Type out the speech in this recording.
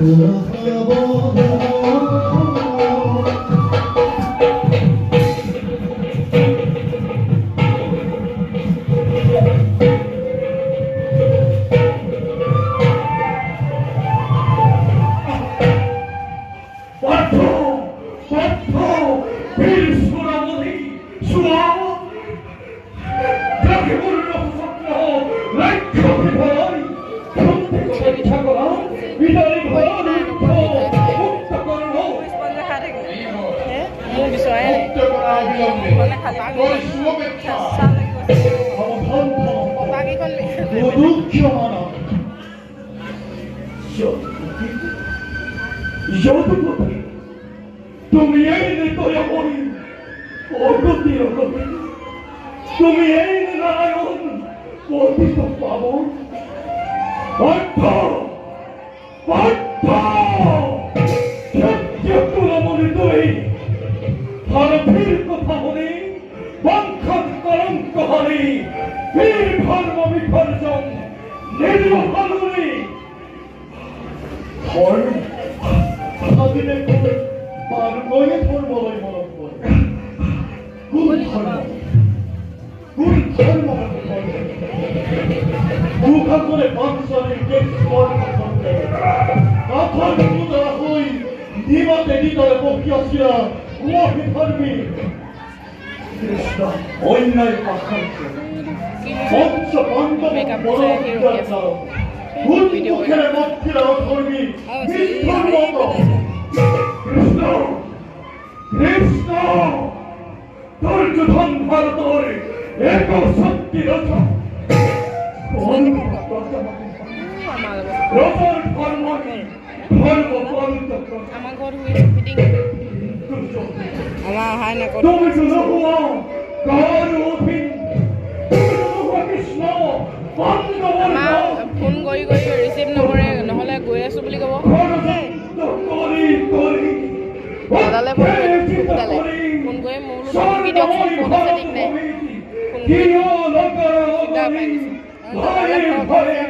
What? যৌতুপতি তুমি এই অগতি অগতি তুমি এই নারায়ণ পতিত পাবন তুই ভারতের কথা বলি বংশত কলঙ্ক হরি বীর ধর্ম বিসর্জন নিরীহ ফাল্গুনি ধর্ম সাদিনে করে পার গয়ে ধর্মলয় মরণ করে কোন ধর্ম। কোন ধর্ম দুঃখ করে বাংশালের কে স্বর্গ করতে হই দিবাতে দিতরে বকিয়াছিয়া উমহি ধর্মী অন্যায় পাখান্ত পঞ্চ পাণ্ডব মুখের মধ্যে ধর্মী মিথ্যার মতো কৃষ্ণ কৃষ্ণ দুর্যোধন ভারতর এক শক্তি লগত রচন ধর্ম ধর্ম পবিত্র আমাৰ আমাৰ কার অভিন তুমি তো নহুয়া কৃষ্ণ পাণ্ডব আমাক ফোন কৰি কৰি ৰিচিভ নকৰে নহ'লে গৈ আছোঁ বুলি ক'ব। করি করি দাদালে ফোন কৰি দাদালে। ফোন কৰি মোৰ বোলো নতুনকৈ দিয়কচোন ফোন আছে ঠিক নাই। ফোন কৰি কিবা পাই গৈছে।